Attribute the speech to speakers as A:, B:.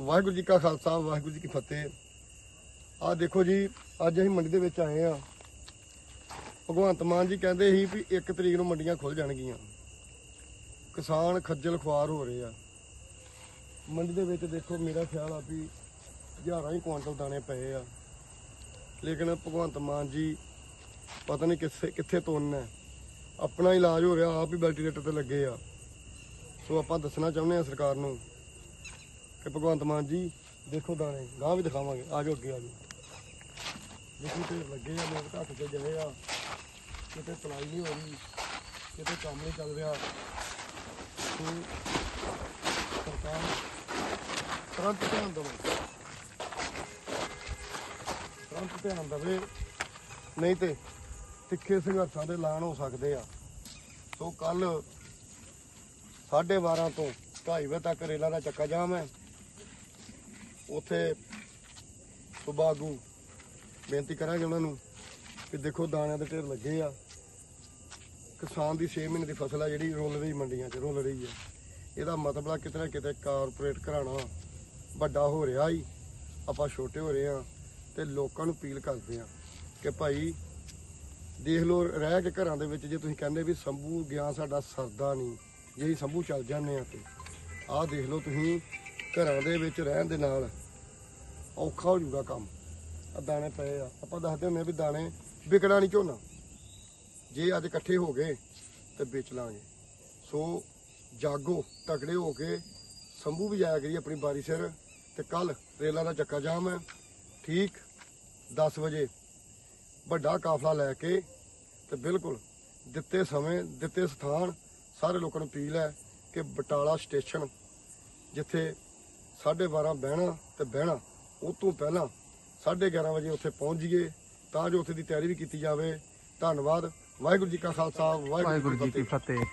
A: ਵਾਹਿਗੁਰੂ ਜੀ ਕਾ ਖਾਲਸਾ, ਵਾਹਿਗੁਰੂ ਜੀ ਕੀ ਫਤਿਹ। ਆਹ ਦੇਖੋ ਜੀ, ਅੱਜ ਅਸੀਂ ਮੰਡੀ ਦੇ ਵਿੱਚ ਆਏ ਆ ਭਗਵੰਤ ਮਾਨ ਜੀ ਕਹਿੰਦੇ ਸੀ ਵੀ 1 ਤਰੀਕ ਨੂੰ ਮੰਡੀਆਂ ਖੁੱਲ ਜਾਣਗੀਆਂ। ਕਿਸਾਨ ਖੱਜਲ ਖੁਆਰ ਹੋ ਰਹੇ ਆ। ਮੰਡੀ ਦੇ ਵਿੱਚ ਦੇਖੋ, ਮੇਰਾ ਖਿਆਲ ਆ ਵੀ ਹਜ਼ਾਰਾਂ ਹੀ ਕੁਆਂਟਲ ਦਾਣੇ ਪਏ ਆ। ਲੇਕਿਨ ਭਗਵੰਤ ਮਾਨ ਜੀ ਪਤਾ ਨਹੀਂ ਕਿੱਥੇ ਕਿੱਥੇ ਤੋੜਨਾ ਹੈ। ਆਪਣਾ ਇਲਾਜ ਹੋ ਰਿਹਾ, ਆਪ ਹੀ ਵੈਂਟੀਲੇਟਰ ਤੇ ਲੱਗੇ ਆ। ਸੋ ਆਪਾਂ ਦੱਸਣਾ ਚਾਹੁੰਦੇ ਆ ਸਰਕਾਰ ਨੂੰ ਕਿ ਭਗਵੰਤ ਮਾਨ ਜੀ, ਦੇਖੋ ਦਾਣੇ ਗਾਂ ਵੀ ਦਿਖਾਵਾਂਗੇ। ਆਜੋ ਅੱਗੇ ਆਜੋ ਦੇਖੋ ਤੇ ਲੱਗੇ ਆ ਲੋਕ ਢੱਕ ਕੇ ਗਏ ਆ। ਕਿਤੇ ਚਲਾਈ ਨਹੀਂ ਹੋ ਰਹੀ, ਕਿਤੇ ਕੰਮ ਨਹੀਂ ਚੱਲ ਰਿਹਾ। ਸੋ ਸਰਕਾਰ ਤੁਰੰਤ ਧਿਆਨ ਦੇਵੇ। ਤੁਰੰਤ ਧਿਆਨ ਦੇਵੇ। ਨਹੀਂ ਤੇ ਤਿੱਖੇ ਸੰਘਰਸ਼ਾਂ ਦੇ ਐਲਾਨ ਹੋ ਸਕਦੇ ਆ। ਸੋ ਕੱਲ 12:30 ਤੋਂ 2:30 ਵਜੇ ਤੱਕ ਰੇਲਾਂ ਦਾ ਚੱਕਾ ਜਾਮ ਹੈ। ਉੱਥੇ ਸੁਭਾਗੂ ਬੇਨਤੀ ਕਰਾਂਗੇ ਉਹਨਾਂ ਨੂੰ ਕਿ ਦੇਖੋ ਦਾਣਿਆਂ ਦੇ ਢੇਰ ਲੱਗੇ ਆ। ਕਿਸਾਨ ਦੀ 6 ਮਹੀਨੇ ਦੀ ਫਸਲ ਆ ਜਿਹੜੀ ਰੁੱਲ ਰਹੀ ਮੰਡੀਆਂ 'ਚ, ਰੁੱਲ ਰਹੀ ਹੈ ਇਹਦਾ ਮਤਲਬ ਆ ਕਿਤੇ ਨਾ ਕਿਤੇ ਕਾਰਪੋਰੇਟ ਘਰਾਣਾ ਵੱਡਾ ਹੋ ਰਿਹਾ ਹੀ ਆਪਾਂ ਛੋਟੇ ਹੋ ਰਹੇ ਆ ਤੇ ਲੋਕਾਂ ਨੂੰ ਅਪੀਲ ਕਰਦੇ ਆ ਕਿ ਭਾਈ ਦੇਖ ਲਓ, ਰਹਿ ਕੇ ਘਰਾਂ ਦੇ ਵਿੱਚ ਜੇ ਤੁਸੀਂ ਕਹਿੰਦੇ ਵੀ ਸੰਭੂ ਗਿਆ ਸਾਡਾ ਸਰਦਾ ਨਹੀਂ, ਜੇ ਅਸੀਂ ਸੰਭੂ ਚੱਲ ਜਾਂਦੇ ਆ ਤੇ। ਆਹ ਦੇਖ ਲਓ ਤੁਸੀਂ ਘਰਾਂ ਦੇ ਵਿੱਚ ਰਹਿਣ ਦੇ ਨਾਲ ਔਖਾ ਹੋ ਜਾਊਗਾ ਕੰਮ। ਆ ਦਾਣੇ ਪਏ ਆ। ਆਪਾਂ ਦੱਸਦੇ ਹੁੰਦੇ ਆ ਵੀ ਦਾਣੇ ਵਿਕਣਾ ਨਹੀਂ ਝੋਨਾ। ਜੇ ਅੱਜ ਇਕੱਠੇ ਹੋ ਗਏ ਤੇ ਵੇਚ ਲਾਂਗੇ। ਸੋ ਜਾਗੋ, ਤਕੜੇ ਹੋ ਕੇ ਸੰਭੂ ਵੀ ਜਾਇਆ ਕਰੀ ਆਪਣੀ ਬਾਰੀ ਸਿਰ ਤੇ ਕੱਲ ਰੇਲਾਂ ਦਾ ਚੱਕਾ ਜਾਮ ਹੈ। ਠੀਕ 10 ਵਜੇ ਵੱਡਾ ਕਾਫਲਾ ਲੈ ਕੇ ਤੇ ਬਿਲਕੁਲ ਦਿੱਤੇ ਸਮੇਂ, ਦਿੱਤੇ ਸਥਾਨ, ਸਾਰੇ ਲੋਕਾਂ ਨੂੰ ਅਪੀਲ ਹੈ ਕਿ ਬਟਾਲਾ ਸਟੇਸ਼ਨ ਜਿੱਥੇ 12:30 ਬਹਿਣਾ ਤੇ ਬਹਿਣਾ ਉਹ ਤੋਂ ਪਹਿਲਾਂ 11:30 ਵਜੇ ਉੱਥੇ ਪਹੁੰਚ ਜਾਈਏ ਤਾਂ ਜੋ ਉੱਥੇ ਦੀ ਤਿਆਰੀ ਵੀ ਕੀਤੀ ਜਾਵੇ। ਧੰਨਵਾਦ। ਵਾਹਿਗੁਰੂ ਜੀ ਕਾ ਖਾਲਸਾ
B: ਵਾਹਿਗੁਰੂ ਜੀ ਕੀ ਫਤਿਹ।